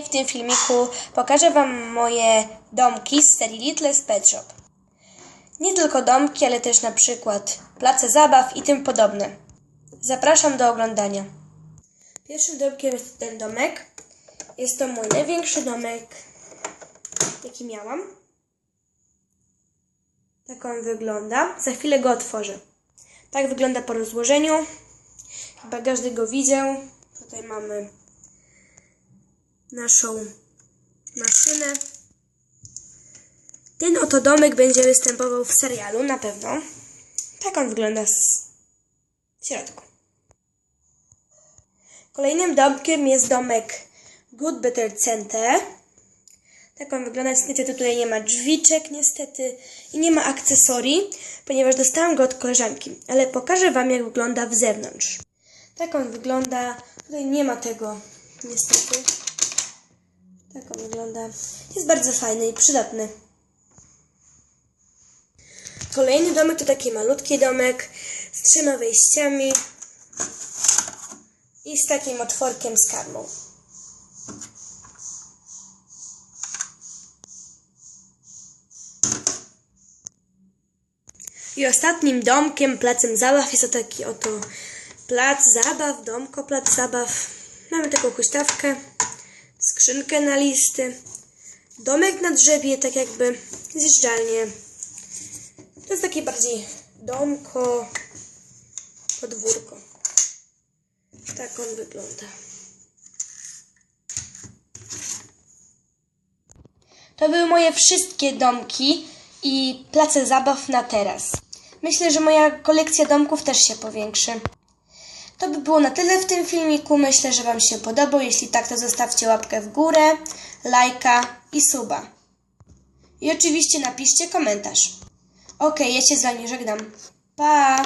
W tym filmiku pokażę Wam moje domki z serii Little Pet Shop. Nie tylko domki, ale też na przykład place zabaw i tym podobne. Zapraszam do oglądania. Pierwszym domkiem jest ten domek. Jest to mój największy domek, jaki miałam. Tak on wygląda. Za chwilę go otworzę. Tak wygląda po rozłożeniu. Chyba każdy go widział. Tutaj mamy naszą maszynę. Ten oto domek będzie występował w serialu, na pewno. Tak on wygląda z środku. Kolejnym domkiem jest domek Good Better Center. Tak on wygląda. Niestety tutaj nie ma drzwiczek, niestety, i nie ma akcesorii, ponieważ dostałam go od koleżanki. Ale pokażę Wam, jak wygląda w zewnątrz. Tak on wygląda. Tutaj nie ma tego, niestety. Tak on wygląda. Jest bardzo fajny i przydatny. Kolejny domek to taki malutki domek z trzema wejściami i z takim otworkiem z karmą. I ostatnim domkiem, placem zabaw jest to taki oto plac zabaw, domko plac zabaw. Mamy taką huśtawkę, skrzynkę na listy, domek na drzewie, tak jakby zjeżdżalnię. To jest takie bardziej domko, podwórko. Tak on wygląda. To były moje wszystkie domki i place zabaw na teraz. Myślę, że moja kolekcja domków też się powiększy. To by było na tyle w tym filmiku. Myślę, że Wam się podobał. Jeśli tak, to zostawcie łapkę w górę, lajka i suba. I oczywiście napiszcie komentarz. Ok, ja się z Wami żegnam. Pa!